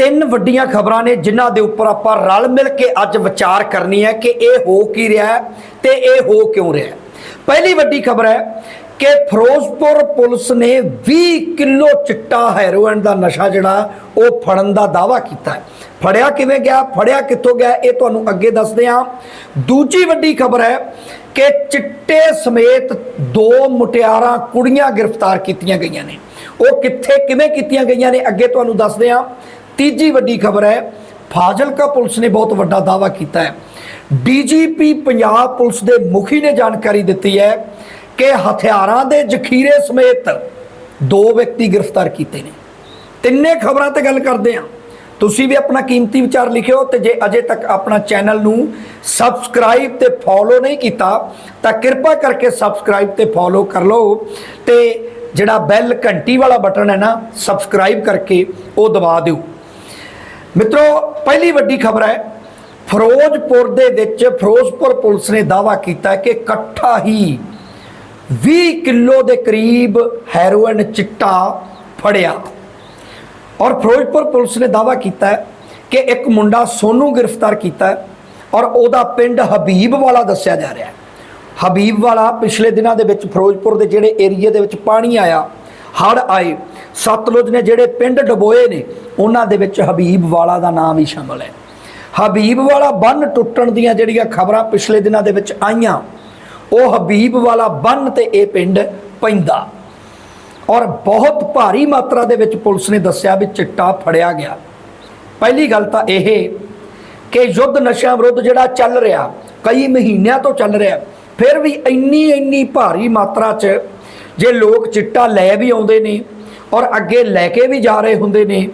ਤਿੰਨ ਵੱਡੀਆਂ ਖਬਰਾਂ ਨੇ, ਜਿਨ੍ਹਾਂ ਦੇ ਉੱਪਰ ਆਪਾਂ ਰਲ ਮਿਲ ਕੇ ਅੱਜ ਵਿਚਾਰ ਕਰਨੀ ਹੈ ਕਿ ਇਹ ਹੋ ਕੀ ਰਿਹਾ ਹੈ ਤੇ ਇਹ ਹੋ ਕਿਉਂ ਰਿਹਾ ਹੈ। ਪਹਿਲੀ ਵੱਡੀ ਖਬਰ ਹੈ ਕਿ ਫਿਰੋਜ਼ਪੁਰ ਪੁਲਿਸ ਨੇ 20 ਕਿਲੋ ਚਿੱਟਾ ਹੈਰੋਇਨ ਦਾ ਨਸ਼ਾ ਜਿਹੜਾ, ਉਹ ਫੜਨ ਦਾ ਦਾਵਾ ਕੀਤਾ ਹੈ। ਫੜਿਆ ਕਿਵੇਂ ਗਿਆ, ਫੜਿਆ ਕਿੱਥੋਂ ਗਿਆ, ਇਹ ਤੁਹਾਨੂੰ ਅੱਗੇ ਦੱਸਦੇ ਹਾਂ। ਦੂਜੀ ਵੱਡੀ ਖਬਰ ਹੈ ਕਿ ਚਿੱਟੇ ਸਮੇਤ ਦੋ ਮੁਟਿਆਰਾਂ ਕੁੜੀਆਂ ਗ੍ਰਿਫਤਾਰ ਕੀਤੀਆਂ ਗਈਆਂ ਨੇ। ਉਹ ਕਿੱਥੇ, ਕਿਵੇਂ ਕੀਤੀਆਂ ਗਈਆਂ ਨੇ, ਅੱਗੇ ਤੁਹਾਨੂੰ ਦੱਸਦੇ ਹਾਂ। ਤੀਜੀ ਵੱਡੀ ਖਬਰ ਹੈ, ਫਾਜ਼ਿਲਕਾ ਪੁਲਿਸ ਨੇ ਬਹੁਤ ਵੱਡਾ ਦਾਵਾ ਕੀਤਾ ਹੈ। ਡੀਜੀਪੀ ਪੰਜਾਬ ਪੁਲਿਸ ਦੇ ਮੁਖੀ ਨੇ ਜਾਣਕਾਰੀ ਦਿੱਤੀ ਹੈ ਕਿ ਹਥਿਆਰਾਂ ਦੇ ਜ਼ਖੀਰੇ ਸਮੇਤ ਦੋ ਵਿਅਕਤੀ ਗ੍ਰਿਫਤਾਰ ਕੀਤੇ ਨੇ। ਤਿੰਨੇ ਖਬਰਾਂ ਤੇ ਗੱਲ ਕਰਦੇ ਹਾਂ। ਤੁਸੀਂ ਵੀ ਆਪਣਾ ਕੀਮਤੀ ਵਿਚਾਰ ਲਿਖਿਓ ਤੇ ਜੇ ਅਜੇ ਤੱਕ ਆਪਣਾ ਚੈਨਲ ਨੂੰ ਸਬਸਕ੍ਰਾਈਬ ਤੇ ਫੋਲੋ ਨਹੀਂ ਕੀਤਾ, ਤਾਂ ਕਿਰਪਾ ਕਰਕੇ ਸਬਸਕ੍ਰਾਈਬ ਤੇ ਫੋਲੋ ਕਰ ਲਓ ਤੇ ਜਿਹੜਾ ਬੈਲ ਘੰਟੀ ਵਾਲਾ ਬਟਨ ਹੈ ਨਾ, ਸਬਸਕ੍ਰਾਈਬ ਕਰਕੇ ਉਹ ਦਬਾ ਦਿਓ। ਮਿੱਤਰੋ, ਪਹਿਲੀ ਵੱਡੀ ਖਬਰ ਹੈ, ਫਿਰੋਜ਼ਪੁਰ ਦੇ ਵਿੱਚ ਫਿਰੋਜ਼ਪੁਰ ਪੁਲਿਸ ਨੇ ਦਾਵਾ ਕੀਤਾ ਕਿ ਇਕੱਠਾ ਹੀ 20 ਕਿਲੋ ਦੇ ਕਰੀਬ ਹੈਰੋਇਨ ਚਿੱਟਾ ਫੜਿਆ। ਔਰ ਫਿਰੋਜ਼ਪੁਰ ਪੁਲਿਸ ਨੇ ਦਾਵਾ ਕੀਤਾ ਕਿ ਇੱਕ ਮੁੰਡਾ ਸੋਨੂ ਗ੍ਰਿਫਤਾਰ ਕੀਤਾ ਔਰ ਉਹਦਾ ਪਿੰਡ ਹਬੀਬ ਵਾਲਾ ਦੱਸਿਆ ਜਾ ਰਿਹਾ ਹੈ। ਹਬੀਬ ਵਾਲਾ ਪਿਛਲੇ ਦਿਨਾਂ ਦੇ ਵਿੱਚ ਫਿਰੋਜ਼ਪੁਰ ਦੇ ਜਿਹੜੇ ਏਰੀਏ ਦੇ ਵਿੱਚ ਪਾਣੀ ਆਇਆ ਹੜ ਆਏ। ਸਤਲੁਜ ਨੇ ਜਿਹੜੇ ਪਿੰਡ ਡਬੋਏ ਨੇ, ਉਹਨਾਂ ਦੇ ਵਿੱਚ ਹਬੀਬ ਵਾਲਾ ਦਾ ਨਾਮ ਵੀ ਸ਼ਾਮਲ ਹੈ। ਹਬੀਬ ਵਾਲਾ ਬੰਨ ਟੁੱਟਣ ਦੀਆਂ ਜਿਹੜੀਆਂ ਖਬਰਾਂ ਪਿਛਲੇ ਦਿਨਾਂ ਦੇ ਵਿੱਚ ਆਈਆਂ, ਉਹ ਹਬੀਬ ਵਾਲਾ ਬੰਨ ਤੇ ਇਹ ਪਿੰਡ ਪੈਂਦਾ। ਔਰ ਬਹੁਤ ਭਾਰੀ ਮਾਤਰਾ ਦੇ ਵਿੱਚ ਪੁਲਿਸ ਨੇ ਦੱਸਿਆ ਵੀ ਚਿੱਟਾ ਫੜਿਆ ਗਿਆ। ਪਹਿਲੀ ਗੱਲ ਤਾਂ ਇਹ ਕਿ ਯੁੱਧ ਨਸ਼ਿਆਂ ਵਿਰੁੱਧ ਜਿਹੜਾ ਚੱਲ ਰਿਹਾ, ਕਈ ਮਹੀਨਿਆਂ ਤੋਂ ਚੱਲ ਰਿਹਾ, ਫਿਰ ਵੀ ਇੰਨੀ ਇੰਨੀ ਭਾਰੀ ਮਾਤਰਾ 'ਚ ਜੇ ਲੋਕ ਚਿੱਟਾ ਲੈ ਵੀ ਆਉਂਦੇ ਨੇ ਔਰ ਅੱਗੇ ਲੈ ਕੇ ਵੀ ਜਾ ਰਹੇ ਹੁੰਦੇ ਨੇ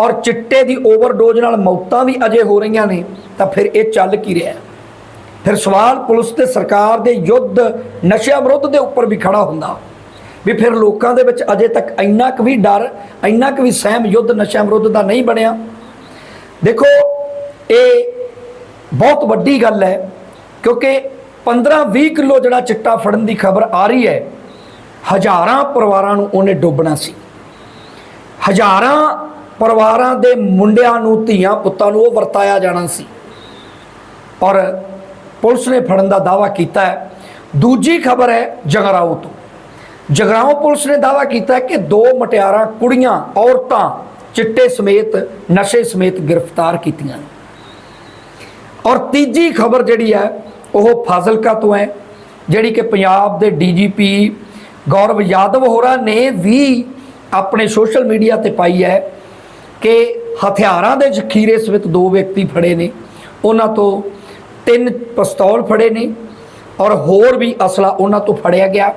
ਔਰ ਚਿੱਟੇ ਦੀ ਓਵਰਡੋਜ਼ ਨਾਲ ਮੌਤਾਂ ਵੀ ਅਜੇ ਹੋ ਰਹੀਆਂ ਨੇ, ਤਾਂ ਫਿਰ ਇਹ ਚੱਲ ਕੀ ਰਿਹਾ ਫਿਰ ਸਵਾਲ ਪੁਲਿਸ ਤੇ ਸਰਕਾਰ ਦੇ ਯੁੱਧ ਨਸ਼ਿਆਂ ਵਿਰੁੱਧ ਦੇ ਉੱਪਰ ਵੀ ਖੜਾ ਹੁੰਦਾ। ਵੀ ਫਿਰ ਲੋਕਾਂ ਦੇ ਵਿੱਚ ਅਜੇ ਤੱਕ ਇੰਨਾ ਕੁ ਵੀ ਡਰ, ਇੰਨਾ ਕੁ ਵੀ ਸਹਿਮ ਯੁੱਧ ਨਸ਼ਿਆਂ ਵਿਰੁੱਧ ਦਾ ਨਹੀਂ ਬਣਿਆ। ਦੇਖੋ, ਇਹ ਬਹੁਤ ਵੱਡੀ ਗੱਲ ਹੈ, ਕਿਉਂਕਿ 15-20 ਕਿਲੋ ਜਿਹੜਾ ਚਿੱਟਾ ਫੜਨ ਦੀ ਖਬਰ ਆ ਰਹੀ ਹੈ ਹਜ਼ਾਰਾਂ ਪਰਿਵਾਰਾਂ ਨੂੰ ਉਹਨੇ ਡੋਬਣਾ ਸੀ। ਹਜ਼ਾਰਾਂ ਪਰਿਵਾਰਾਂ ਦੇ ਮੁੰਡਿਆਂ ਨੂੰ, ਧੀਆਂ ਪੁੱਤਾਂ ਨੂੰ ਉਹ ਵਰਤਾਇਆ ਜਾਣਾ ਸੀ। ਔਰ ਪੁਲਿਸ ਨੇ ਫੜਨ ਦਾ ਦਾਵਾ ਕੀਤਾ ਹੈ। ਦੂਜੀ ਖਬਰ ਹੈ ਜਗਰਾਉਂ ਤੋਂ। ਜਗਰਾਉਂ ਪੁਲਿਸ ਨੇ ਦਾਵਾ ਕੀਤਾ ਹੈ ਕਿ ਦੋ ਮਟਿਆਰਾਂ ਕੁੜੀਆਂ, ਔਰਤਾਂ ਚਿੱਟੇ ਸਮੇਤ, ਨਸ਼ੇ ਸਮੇਤ ਗ੍ਰਿਫਤਾਰ ਕੀਤੀਆਂ ਨੇ। ਔਰ ਤੀਜੀ ਖਬਰ ਜਿਹੜੀ ਹੈ, ਉਹ ਫਾਜ਼ਿਲਕਾ ਤੋਂ ਹੈ, ਜਿਹੜੀ ਕਿ ਪੰਜਾਬ ਦੇ ਡੀਜੀਪੀ ਗੌਰਵ ਯਾਦਵ ਹੋਰਾਂ ਨੇ ਵੀ ਆਪਣੇ ਸੋਸ਼ਲ ਮੀਡੀਆ ਤੇ ਪਾਈ ਹੈ ਕਿ ਹਥਿਆਰਾਂ ਦੇ ਜ਼ਖੀਰੇ ਸਮੇਤ ਦੋ ਵਿਅਕਤੀ ਫੜੇ ਨੇ। ਉਹਨਾਂ ਤੋਂ ਤਿੰਨ ਪਿਸਤੌਲ ਫੜੇ ਨੇ ਔਰ ਹੋਰ ਵੀ ਅਸਲਾ ਉਹਨਾਂ ਤੋਂ ਫੜਿਆ ਗਿਆ।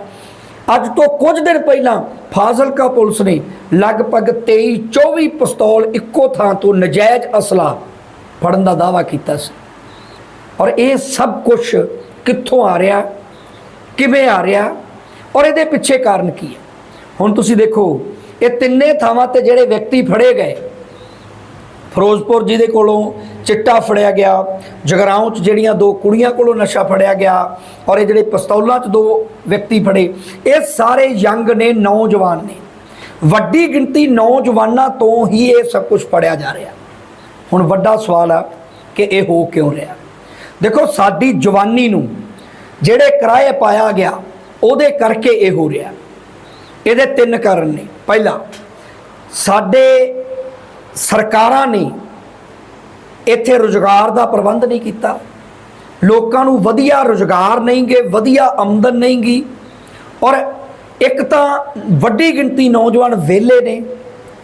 ਅੱਜ ਤੋਂ ਕੁਝ ਦਿਨ ਪਹਿਲਾਂ ਫਾਜ਼ਿਲਕਾ ਪੁਲਿਸ ਨੇ ਲਗਭਗ 23 24 ਪਿਸਤੌਲ ਇੱਕੋ ਥਾਂ ਤੋਂ ਨਜਾਇਜ਼ ਅਸਲਾ ਫੜਨ ਦਾ ਦਾਵਾ ਕੀਤਾ ਸੀ। ਔਰ ਇਹ ਸਭ ਕੁਝ ਕਿੱਥੋਂ ਆ ਰਿਹਾ, ਕਿਵੇਂ ਆ ਰਿਹਾ ਔਰ ਇਹਦੇ ਪਿੱਛੇ ਕਾਰਨ ਕੀ ਹੈ? ਹੁਣ ਤੁਸੀਂ ਦੇਖੋ, ਇਹ ਤਿੰਨੇ ਥਾਵਾਂ ਤੇ ਜਿਹੜੇ ਵਿਅਕਤੀ ਫੜੇ ਗਏ, ਫਿਰੋਜ਼ਪੁਰ ਜੀ ਦੇ ਕੋਲੋਂ ਚਿੱਟਾ ਫੜਿਆ ਗਿਆ, ਜਗਰਾਉਂ ਚ ਜਿਹੜੀਆਂ ਦੋ ਕੁੜੀਆਂ ਕੋਲੋਂ ਨਸ਼ਾ ਫੜਿਆ ਗਿਆ, ਔਰ ਇਹ ਜਿਹੜੇ ਪਿਸਤੌਲਾਂ ਚ ਦੋ ਵਿਅਕਤੀ ਫੜੇ, ਇਹ ਸਾਰੇ ਯੰਗ ਨੇ, ਨੌਜਵਾਨ ਨੇ। ਵੱਡੀ ਗਿਣਤੀ ਨੌਜਵਾਨਾਂ ਤੋਂ ਹੀ ਇਹ ਸਭ ਕੁਝ ਫੜਿਆ ਜਾ ਰਿਹਾ। ਹੁਣ ਵੱਡਾ ਸਵਾਲ ਆ ਕਿ ਇਹ ਹੋ ਕਿਉਂ ਰਿਹਾ? ਦੇਖੋ, ਸਾਡੀ ਜਵਾਨੀ ਨੂੰ ਜਿਹੜੇ ਕਿਰਾਏ ਪਾਇਆ ਗਿਆ ਉਹਦੇ ਕਰਕੇ ਇਹ ਹੋ ਰਿਹਾ। ਇਹਦੇ ਤਿੰਨ ਕਾਰਨ ਨੇ। ਪਹਿਲਾ, ਸਾਡੇ ਸਰਕਾਰਾਂ ਨੇ ਇੱਥੇ ਰੁਜ਼ਗਾਰ ਦਾ ਪ੍ਰਬੰਧ ਨਹੀਂ ਕੀਤਾ। ਲੋਕਾਂ ਨੂੰ ਵਧੀਆ ਰੁਜ਼ਗਾਰ ਨਹੀਂ ਗੇ, ਵਧੀਆ ਆਮਦਨ ਨਹੀਂ ਗੀ। ਔਰ ਇੱਕ ਤਾਂ ਵੱਡੀ ਗਿਣਤੀ ਨੌਜਵਾਨ ਵਿਹਲੇ ਨੇ।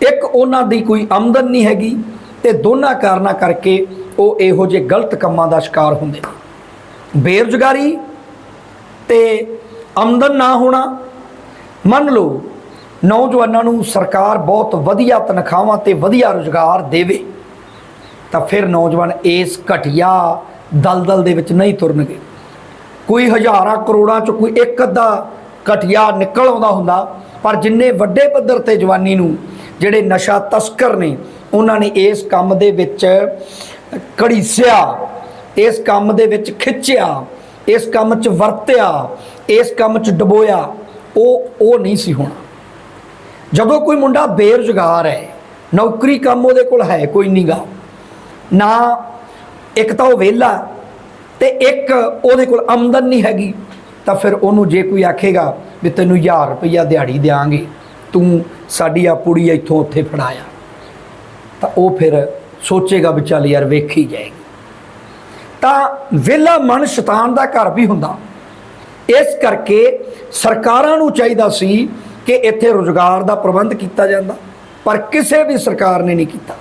ਇੱਕ ਉਹਨਾਂ ਦੀ ਕੋਈ ਆਮਦਨ ਨਹੀਂ ਹੈਗੀ ਤੇ ਦੋਨਾਂ ਕਾਰਨਾਂ ਕਰਕੇ ਉਹ ਇਹੋ ਜਿਹੇ ਗਲਤ ਕੰਮਾਂ ਦਾ ਸ਼ਿਕਾਰ ਹੁੰਦੇ ਨੇ। ਬੇਰੁਜ਼ਗਾਰੀ ਤੇ ਆਮਦਨ ਨਾ ਹੋਣਾ। ਮੰਨ ਲਓ, ਨੌਜਵਾਨਾਂ ਨੂੰ ਸਰਕਾਰ ਬਹੁਤ ਵਧੀਆ ਤਨਖਾਹਾਂ ਤੇ ਵਧੀਆ ਰੁਜ਼ਗਾਰ ਦੇਵੇ, ਤਾਂ ਫਿਰ ਨੌਜਵਾਨ ਇਸ ਘਟਿਆ ਦਲਦਲ ਦੇ ਵਿੱਚ ਨਹੀਂ ਤੁਰਨਗੇ। ਕੋਈ ਹਜ਼ਾਰਾਂ ਕਰੋੜਾਂ ਚ ਕੋਈ ਇੱਕ ਅੱਧਾ ਘਟਿਆ ਨਿਕਲ ਆਉਂਦਾ ਹੁੰਦਾ, ਪਰ ਜਿੰਨੇ ਵੱਡੇ ਪੱਧਰ ਤੇ ਜਵਾਨੀ ਨੂੰ ਜਿਹੜੇ ਨਸ਼ਾ ਤਸਕਰ ਨੇ, ਉਹਨਾਂ ਨੇ ਇਸ ਕੰਮ ਦੇ ਵਿੱਚ ਘੜੀਸਿਆ, ਇਸ ਕੰਮ ਦੇ ਵਿੱਚ ਖਿੱਚਿਆ, ਇਸ ਕੰਮ 'ਚ ਵਰਤਿਆ ਇਸ ਕੰਮ 'ਚ ਡਬੋਇਆ, ਉਹ ਉਹ ਨਹੀਂ ਸੀ ਹੋਣਾ। ਜਦੋਂ ਕੋਈ ਮੁੰਡਾ ਬੇਰੁਜ਼ਗਾਰ ਹੈ, ਨੌਕਰੀ ਕੰਮ ਉਹਦੇ ਕੋਲ ਹੈ, ਕੋਈ ਨਹੀਂਗਾ ਨਾ ਇੱਕ ਤਾਂ ਉਹ ਵਿਹਲਾ ਤੇ ਇੱਕ ਉਹਦੇ ਕੋਲ ਆਮਦਨ ਨਹੀਂ ਹੈਗੀ, ਤਾਂ ਫਿਰ ਉਹਨੂੰ ਜੇ ਕੋਈ ਆਖੇਗਾ ਵੀ ਤੈਨੂੰ 1000 ਰੁਪਈਆ ਦਿਹਾੜੀ ਦੇਾਂਗੇ ਤੂੰ ਸਾਡੀ ਆ ਪੁੜੀ ਇੱਥੋਂ ਉੱਥੇ ਫੜਾਇਆ। ਤਾਂ ਉਹ ਫਿਰ ਸੋਚੇਗਾ ਵੀ ਚੱਲ ਯਾਰ ਵੇਖੀ ਜਾਏਗੀ। ਤਾਂ ਵਿਹਲਾ ਮਨ ਸ਼ੈਤਾਨ ਦਾ ਘਰ ਵੀ ਹੁੰਦਾ। ਇਸ ਕਰਕੇ ਸਰਕਾਰਾਂ ਨੂੰ ਚਾਹੀਦਾ ਸੀ ਕਿ ਇੱਥੇ ਰੋਜ਼ਗਾਰ ਦਾ ਪ੍ਰਬੰਧ ਕੀਤਾ ਜਾਂਦਾ, ਪਰ ਕਿਸੇ ਵੀ ਸਰਕਾਰ ਨੇ ਨਹੀਂ ਕੀਤਾ।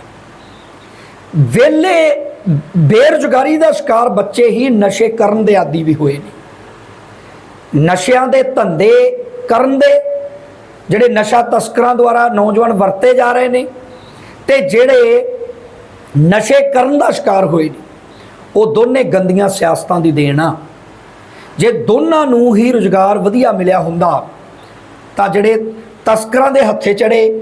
ਵਿਹਲੇ, ਬੇਰੁਜ਼ਗਾਰੀ ਦਾ ਸ਼ਿਕਾਰ ਬੱਚੇ ਹੀ ਨਸ਼ੇ ਕਰਨ ਦੇ ਆਦੀ ਵੀ ਹੋਏ ਨੇ। ਨਸ਼ਿਆਂ ਦੇ ਧੰਦੇ ਕਰਨ ਦੇ, ਜਿਹੜੇ ਨਸ਼ਾ ਤਸਕਰਾਂ ਦੁਆਰਾ ਨੌਜਵਾਨ ਵਰਤੇ ਜਾ ਰਹੇ ਨੇ ਤੇ ਜਿਹੜੇ ਨਸ਼ੇ ਕਰਨ ਦਾ ਸ਼ਿਕਾਰ ਹੋਏ ਨੇ, ਉਹ ਦੋਨੇ ਗੰਦੀਆਂ ਸਿਆਸਤਾਂ ਦੀ ਦੇਣ ਆ। ਜੇ ਦੋਨਾਂ ਨੂੰ ਹੀ ਰੁਜ਼ਗਾਰ ਵਧੀਆ ਮਿਲਿਆ ਹੁੰਦਾ, ਤਾਂ ਜਿਹੜੇ ਤਸਕਰਾਂ ਦੇ ਹੱਥੇ ਚੜੇ,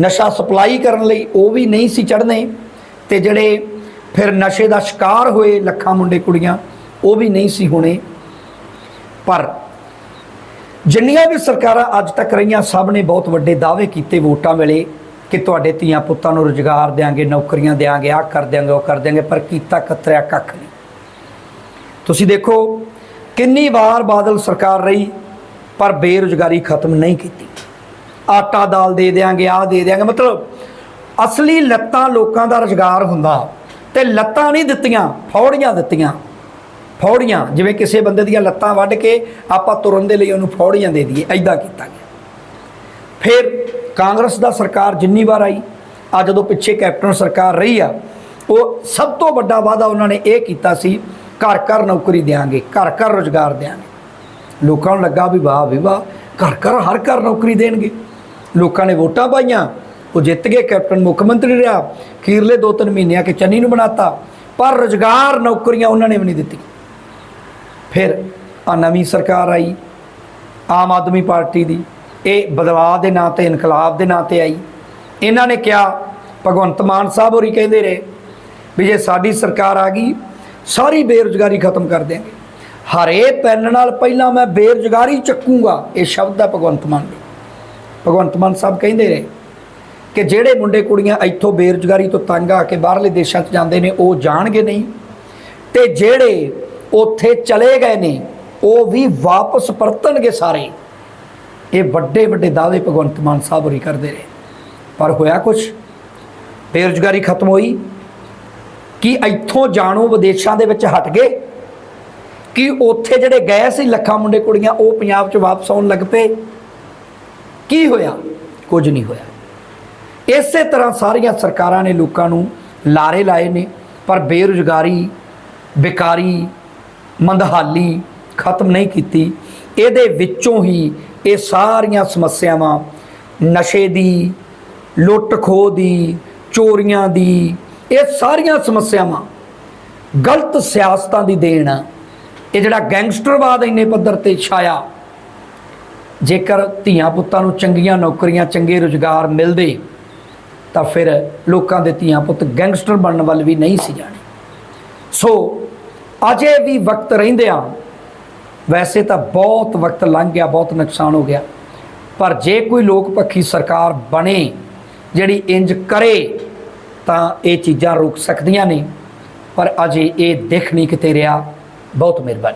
ਨਸ਼ਾ ਸਪਲਾਈ ਕਰਨ ਲਈ ਉਹ ਵੀ ਨਹੀਂ ਸੀ ਚੜਨੇ ਤੇ ਜਿਹੜੇ ਫਿਰ ਨਸ਼ੇ ਦਾ ਸ਼ਿਕਾਰ ਹੋਏ ਲੱਖਾਂ ਮੁੰਡੇ ਕੁੜੀਆਂ, ਉਹ ਵੀ ਨਹੀਂ ਸੀ ਹੋਣੇ। ਪਰ ਜਿੰਨੀਆਂ ਵੀ ਸਰਕਾਰਾਂ ਅੱਜ ਤੱਕ ਰਹੀਆਂ, ਸਭ ਨੇ ਬਹੁਤ ਵੱਡੇ ਦਾਅਵੇ ਕੀਤੇ ਵੋਟਾਂ ਵੇਲੇ ਕਿ ਤੁਹਾਡੇ ਧੀਆਂ ਪੁੱਤਾਂ ਨੂੰ ਰੁਜ਼ਗਾਰ ਦੇਾਂਗੇ ਨੌਕਰੀਆਂ ਦੇਾਂਗੇ ਆਹ ਕਰ ਦਿਆਂਗੇ, ਉਹ ਕਰ ਦਿਆਂਗੇ, ਪਰ ਕੀਤਾ ਕਤਰਿਆ ਕੱਖ ਨਹੀਂ। ਤੁਸੀਂ ਦੇਖੋ ਕਿੰਨੀ ਵਾਰ ਬਾਦਲ ਸਰਕਾਰ ਰਹੀ, ਪਰ ਬੇਰੁਜ਼ਗਾਰੀ ਖਤਮ ਨਹੀਂ ਕੀਤੀ। ਆਟਾ ਦਾਲ ਦੇ ਦਿਆਂਗੇ, ਆਹ ਦੇ ਦਿਆਂਗੇ, ਮਤਲਬ ਅਸਲੀ ਲੱਤਾਂ ਲੋਕਾਂ ਦਾ ਰੁਜ਼ਗਾਰ ਹੁੰਦਾ ਤੇ ਲੱਤਾਂ ਨਹੀਂ ਦਿੱਤੀਆਂ, ਫੌੜੀਆਂ ਦਿੱਤੀਆਂ। ਫੌੜੀਆਂ, ਜਿਵੇਂ ਕਿਸੇ ਬੰਦੇ ਦੀਆਂ ਲੱਤਾਂ ਵੱਢ ਕੇ ਆਪਾਂ ਤੁਰਨ ਦੇ ਲਈ ਉਹਨੂੰ ਫੌੜੀਆਂ ਦੇ ਦਈਏ ਐਦਾਂ ਕੀਤਾ ਗਿਆ। ਫਿਰ ਕਾਂਗਰਸ ਦਾ ਸਰਕਾਰ ਜਿੰਨੀ ਵਾਰ ਆਈ ਆ ਜਦੋਂ ਪਿੱਛੇ ਕੈਪਟਨ ਸਰਕਾਰ ਰਹੀ ਆ, ਉਹ ਸਭ ਤੋਂ ਵੱਡਾ ਵਾਅਦਾ ਉਹਨਾਂ ਨੇ ਇਹ ਕੀਤਾ ਸੀ ਘਰ ਘਰ ਨੌਕਰੀ ਦੇਾਂਗੇ ਘਰ ਘਰ ਰੋਜ਼ਗਾਰ ਦੇਾਂਗੇ ਲੋਕਾਂ ਨੂੰ ਲੱਗਾ ਵੀ ਵਾਹ ਵੀ ਵਾਹ, ਘਰ ਘਰ ਹਰ ਘਰ ਨੌਕਰੀ ਦੇਣਗੇ। ਲੋਕਾਂ ਨੇ ਵੋਟਾਂ ਪਾਈਆਂ, ਉਹ ਜਿੱਤ ਗਏ, ਕੈਪਟਨ ਮੁੱਖ ਮੰਤਰੀ ਰਿਹਾ, ਖੀਰਲੇ ਦੋ ਤਿੰਨ ਮਹੀਨਿਆਂ ਕੇ ਚੰਨੀ ਨੂੰ ਬਣਾਤਾ, ਪਰ ਰੋਜ਼ਗਾਰ ਨੌਕਰੀਆਂ ਉਹਨਾਂ ਨੇ ਵੀ ਨਹੀਂ ਦਿੱਤੀ ਫਿਰ ਆ ਨਵੀਂ ਸਰਕਾਰ ਆਈ, ਆਮ ਆਦਮੀ ਪਾਰਟੀ ਦੀ, ਇਹ ਬਦਲਾਅ ਦੇ ਨਾਂ ਤੇ, ਇਨਕਲਾਬ ਦੇ ਨਾਂ ਤੇ ਆਈ। ਇਹਨਾਂ ਨੇ ਕਿਹਾ, ਭਗਵੰਤ ਮਾਨ ਸਾਹਿਬ ਹੋਰੀ ਕਹਿੰਦੇ ਰਹੇ, ਵੀ ਜੇ ਸਾਡੀ ਸਰਕਾਰ ਆ ਗਈ ਸਾਰੀ ਬੇਰੁਜ਼ਗਾਰੀ ਖਤਮ ਕਰ ਦਿਆਂਗੇ। ਹਰੇ ਪੈਨ ਨਾਲ ਪਹਿਲਾਂ ਮੈਂ ਬੇਰੁਜ਼ਗਾਰੀ ਚੱਕੂੰਗਾ, ਇਹ ਸ਼ਬਦ ਹੈ ਭਗਵੰਤ ਮਾਨ ਦੇ। ਭਗਵੰਤ ਮਾਨ ਸਾਹਿਬ ਕਹਿੰਦੇ ਨੇ ਕਿ ਜਿਹੜੇ ਮੁੰਡੇ ਕੁੜੀਆਂ ਇੱਥੋਂ ਬੇਰੁਜ਼ਗਾਰੀ ਤੋਂ ਤੰਗ ਆ ਕੇ ਬਾਹਰਲੇ ਦੇਸ਼ਾਂ 'ਚ ਜਾਂਦੇ ਨੇ, ਉਹ ਜਾਣਗੇ ਨਹੀਂ। ਤੇ ਜਿਹੜੇ ਉੱਥੇ ਚਲੇ ਗਏ ਨੇ, ਉਹ ਵੀ ਵਾਪਸ ਪਰਤਣਗੇ ਸਾਰੇ। ਇਹ ਵੱਡੇ ਵੱਡੇ ਦਾਅਵੇ ਭਗਵੰਤ ਮਾਨ ਸਾਹਿਬ ਹੋਰੀ ਕਰਦੇ ਰਹੇ ਪਰ ਹੋਇਆ ਕੁਝ ਬੇਰੁਜ਼ਗਾਰੀ ਖਤਮ ਹੋਈ। ਕਿ ਇੱਥੋਂ ਜਾਣੋ ਵਿਦੇਸ਼ਾਂ ਦੇ ਵਿੱਚ ਹਟ ਗਏ, ਕਿ ਉੱਥੇ ਜਿਹੜੇ ਗਏ ਸੀ ਲੱਖਾਂ ਮੁੰਡੇ ਕੁੜੀਆਂ, ਉਹ ਪੰਜਾਬ 'ਚ ਵਾਪਸ ਆਉਣ ਲੱਗ ਪਏ। ਕੀ ਹੋਇਆ? ਕੁਝ ਨਹੀਂ ਹੋਇਆ। ਇਸੇ ਤਰ੍ਹਾਂ ਸਾਰੀਆਂ ਸਰਕਾਰਾਂ ਨੇ ਲੋਕਾਂ ਨੂੰ ਲਾਰੇ ਲਾਏ ਨੇ, ਪਰ ਬੇਰੁਜ਼ਗਾਰੀ, ਬੇਕਾਰੀ, ਮੰਦਹਾਲੀ ਖਤਮ ਨਹੀਂ ਕੀਤੀ। ਇਹਦੇ ਵਿੱਚੋਂ ਹੀ ਇਹ ਸਾਰੀਆਂ ਸਮੱਸਿਆਵਾਂ ਨਸ਼ੇ ਦੀ ਲੁੱਟ ਖੋਹ ਦੀ, ਚੋਰੀਆਂ ਦੀ ਇਹ ਸਾਰੀਆਂ ਸਮੱਸਿਆਵਾਂ ਗਲਤ ਸਿਆਸਤਾਂ ਦੀ ਦੇਣ ਇਹ ਜਿਹੜਾ ਗੈਂਗਸਟਰਵਾਦ ਇੰਨੇ ਪੱਧਰ ਤੇ ਛਾਇਆ, ਜੇਕਰ ਧੀਆਂ ਪੁੱਤਾਂ ਨੂੰ ਚੰਗੀਆਂ ਨੌਕਰੀਆਂ, ਚੰਗੇ ਰੁਜ਼ਗਾਰ ਮਿਲਦੇ, ਤਾਂ ਫਿਰ ਲੋਕਾਂ ਦੇ ਧੀਆਂ ਪੁੱਤ ਗੈਂਗਸਟਰ ਬਣਨ ਵੱਲ ਵੀ ਨਹੀਂ ਸੀ ਜਾਣੇ। ਸੋ ਅਜੇ ਵੀ ਵਕਤ ਰਹਿੰਦਿਆਂ ਵੈਸੇ ਤਾਂ ਬਹੁਤ ਵਕਤ ਲੰਘ ਗਿਆ, ਬਹੁਤ ਨੁਕਸਾਨ ਹੋ ਗਿਆ। ਪਰ ਜੇ ਕੋਈ ਲੋਕ ਪੱਖੀ ਸਰਕਾਰ ਬਣੇ, ਜਿਹੜੀ ਇੰਜ ਕਰੇ ਤਾਂ ਇਹ ਚੀਜ਼ਾਂ ਰੁਕ ਸਕਦੀਆਂ ਨੇ, ਪਰ ਅਜੇ ਇਹ ਦਿਖ ਨਹੀਂ ਕਿਤੇ ਰਿਹਾ ਬਹੁਤ ਮਿਹਰਬਾਨੀ।